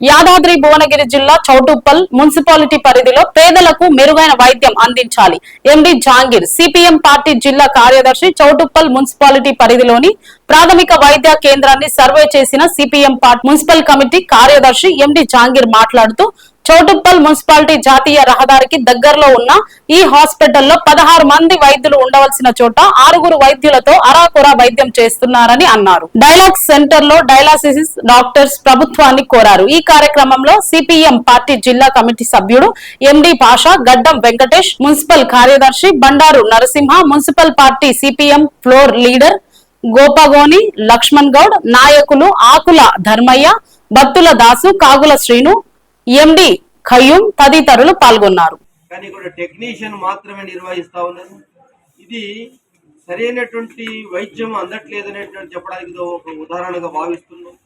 యాదాద్రి భువనగిరి జిల్లా చౌటుప్పల్ మున్సిపాలిటీ పరిధిలో పేదలకు మెరుగైన వైద్యం అందించాలి. ఎండి జాంగీర్ సిపిఎం పార్టీ జిల్లా కార్యదర్శి చౌటుప్పల్ మున్సిపాలిటీ పరిధిలోని ప్రాథమిక వైద్య కేంద్రాన్ని సర్వే చేసిన సిపిఎం పార్టీ మున్సిపల్ కమిటీ కార్యదర్శి ఎండి జాంగీర్ మాట్లాడుతూ చౌటుప్పల్ మున్సిపాలిటీ జాతీయ రహదారికి దగ్గరలో ఉన్న ఈ హాస్పిటల్లో పదహారు మంది వైద్యులు ఉండవలసిన చోట ఆరుగురు వైద్యులతో అరాకొరా వైద్యం చేస్తున్నారని అన్నారు. డైలాగ్ సెంటర్లో డయాలసిస్ డాక్టర్స్ ప్రభుత్వాన్ని కోరారు. ఈ కార్యక్రమంలో సిపిఎం పార్టీ జిల్లా కమిటీ సభ్యుడు ఎండి పాషా గడ్డం వెంకటేష్ మున్సిపల్ కార్యదర్శి Bandaru Narasimha municipal party CPM floor leader Gopagoni Laxman Goud నాయకులు ఆకుల ధర్మయ్య బత్తుల దాసు కాగుల శ్రీను ఎండి ఖయ్యూం తదితరులు పాల్గొన్నారు. కానీ ఇక్కడ టెక్నీషియన్ మాత్రమే నిర్వహిస్తా ఉన్నారు. ఇది సరైనటువంటి వైద్యం అందట్లేదనేటువంటి చెప్పడానికి ఒక ఉదాహరణగా భావిస్తున్నాం.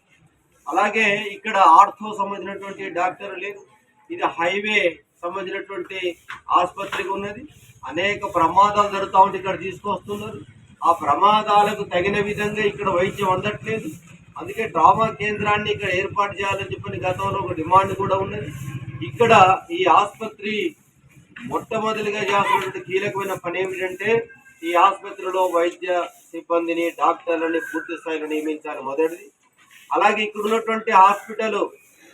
అలాగే ఇక్కడ ఆర్థో సంబంధించినటువంటి డాక్టర్ లేదు ఇది హైవే సంబంధించినటువంటి ఆసుపత్రికి ఉన్నది. అనేక ప్రమాదాలు జరుగుతూ ఉంటే ఇక్కడ తీసుకొస్తున్నారు. ఆ ప్రమాదాలకు తగిన విధంగా ఇక్కడ వైద్యం అందట్లేదు. అందుకే డ్రామా కేంద్రాన్ని ఇక్కడ ఏర్పాటు చేయాలని చెప్పని గతంలో ఒక డిమాండ్ కూడా ఉన్నది. ఇక్కడ ఈ ఆసుపత్రి మొట్టమొదటిగా చేస్తున్నటువంటి కీలకమైన పని ఏమిటంటే ఈ ఆసుపత్రిలో వైద్య సిబ్బందిని డాక్టర్లని పూర్తి స్థాయిలో నియమించాలి మొదటిది. అలాగే ఇక్కడ ఉన్నటువంటి హాస్పిటల్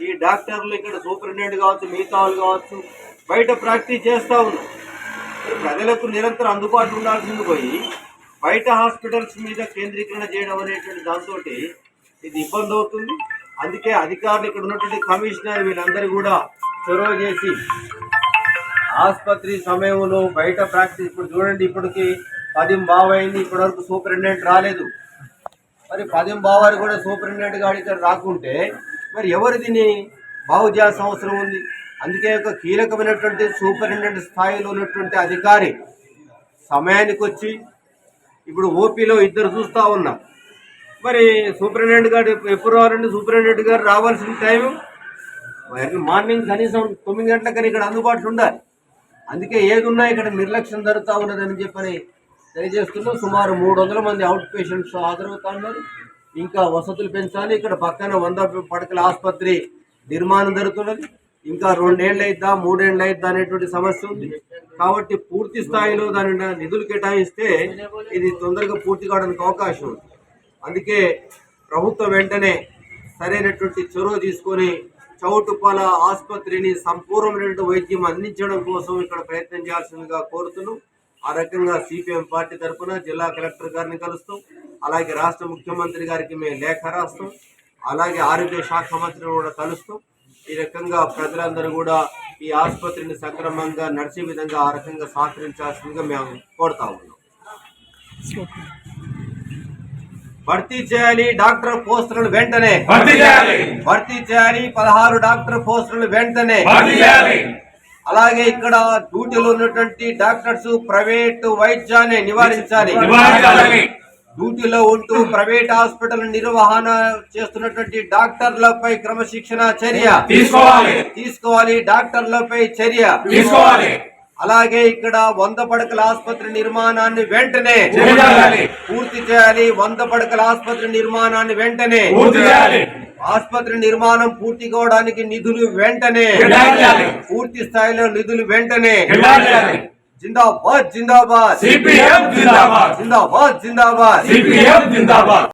ఈ డాక్టర్లు ఇక్కడ సూపరింటెండెంట్ కావచ్చు మిగతా కావచ్చు బయట ప్రాక్టీస్ చేస్తూ ఉన్నారు. ప్రజలకు నిరంతరం అందుబాటులో ఉండాల్సింది పోయి బయట హాస్పిటల్స్ మీద కేంద్రీకరణ చేయడం అనేటువంటి దాంతో ఇది ఇబ్బంది అవుతుంది. అందుకే అధికారులు ఇక్కడ ఉన్నటువంటి కమిషనర్ వీళ్ళందరూ కూడా చొరవ చేసి ఆసుపత్రి సమయంలో బయట ప్రాక్టీస్ ఇప్పుడు చూడండి ఇప్పటికి పదిం బావైంది ఇప్పటి వరకు సూపరింటెండెంట్ రాలేదు. మరి పదిం బావారు కూడా సూపరింటెండెంట్ గారి ఇక్కడ రాకుంటే మరి ఎవరు దీన్ని బాగు చేయాల్సిన అవసరం ఉంది? అందుకే ఒక కీలకమైనటువంటి సూపరింటెండెంట్ స్థాయిలో ఉన్నటువంటి అధికారి సమయానికి వచ్చి ఇప్పుడు ఓపీలో ఇద్దరు చూస్తూ ఉన్నాం. మరి సూపరింటెండెంట్ గారు ఎప్పుడు రావాలంటే సూపరింటెండెంట్ గారు రావాల్సిన టైం మార్నింగ్ కనీసం తొమ్మిది గంటలకని ఇక్కడ అందుబాటులో ఉండాలి. అందుకే ఏది ఉన్నా ఇక్కడ నిర్లక్ష్యం జరుగుతూ ఉన్నదని చెప్పని తెలియజేస్తున్నాం. సుమారు మూడు వందల మంది అవుట్ పేషెంట్స్ హాజరవుతా ఉన్నారు. ఇంకా వసతులు పెంచాలి. ఇక్కడ పక్కన వంద పడకల ఆసుపత్రి నిర్మాణం జరుగుతున్నది. ఇంకా రెండేళ్ళు అవుతుందా మూడేళ్ళు అవుతుందా అనేటువంటి సమస్య ఉంది. కాబట్టి పూర్తి స్థాయిలో దాని నిధులు కేటాయిస్తే ఇది తొందరగా పూర్తి కావడానికి అవకాశం ఉంది. అందుకే ప్రభుత్వం వెంటనే సరైనటువంటి చొరవ తీసుకొని చౌటుపాల ఆసుపత్రిని సంపూర్ణమైనటువంటి వైద్యం అందించడం కోసం ఇక్కడ ప్రయత్నం చేయాల్సిందిగా కోరుతున్నాం. ఆ రకంగా సిపిఎం పార్టీ తరఫున జిల్లా కలెక్టర్ గారిని కలుస్తాం. అలాగే రాష్ట్ర ముఖ్యమంత్రి గారికి మేము లేఖ రాస్తాం. అలాగే ఆరోగ్య శాఖ మంత్రిని కూడా కలుస్తాం. ఈ రకంగా ప్రజలందరూ కూడా ఈ ఆసుపత్రిని సక్రమంగా నడిచే విధంగా ఆ రకంగా సహకరించాల్సిందిగా మేము కోరుతా ఉన్నాం. భర్తీ చేయాలి డాక్టర్ పోస్టులను వెంటనే. భర్తీ చేయాలి. భర్తీ చేయాలి పదహారు డాక్టర్ పోస్టులను వెంటనే. భర్తీ చేయాలి. అలాగే ఇక్కడ డ్యూటీలో ఉన్నటువంటి డాక్టర్స్ ప్రైవేట్ వైద్యాన్ని నివారించాలి. నివారించాలి. డ్యూటీలో ఉంటూ ప్రైవేట్ హాస్పిటల్ నిర్వహణ చేస్తున్నటువంటి డాక్టర్లపై క్రమశిక్షణ చర్య. తీసుకోవాలి. తీసుకోవాలి డాక్టర్లపై చర్య. తీసుకోవాలి. అలాగే ఇక్కడ వంద పడకల ఆసుపత్రి నిర్మాణాన్ని వెంటనే. పూర్తి చేయాలి వంద పడకల ఆసుపత్రి నిర్మాణాన్ని వెంటనే పూర్తి చేయాలి ఆసుపత్రి నిర్మాణం పూర్తి కావడానికి నిధులు వెంటనే. పూర్తి స్థాయిలో నిధులు వెంటనే. జిందాబాద్ జిందాబాద్ సిపిఎం జిందాబాద్ జిందాబాద్ జిందాబాద్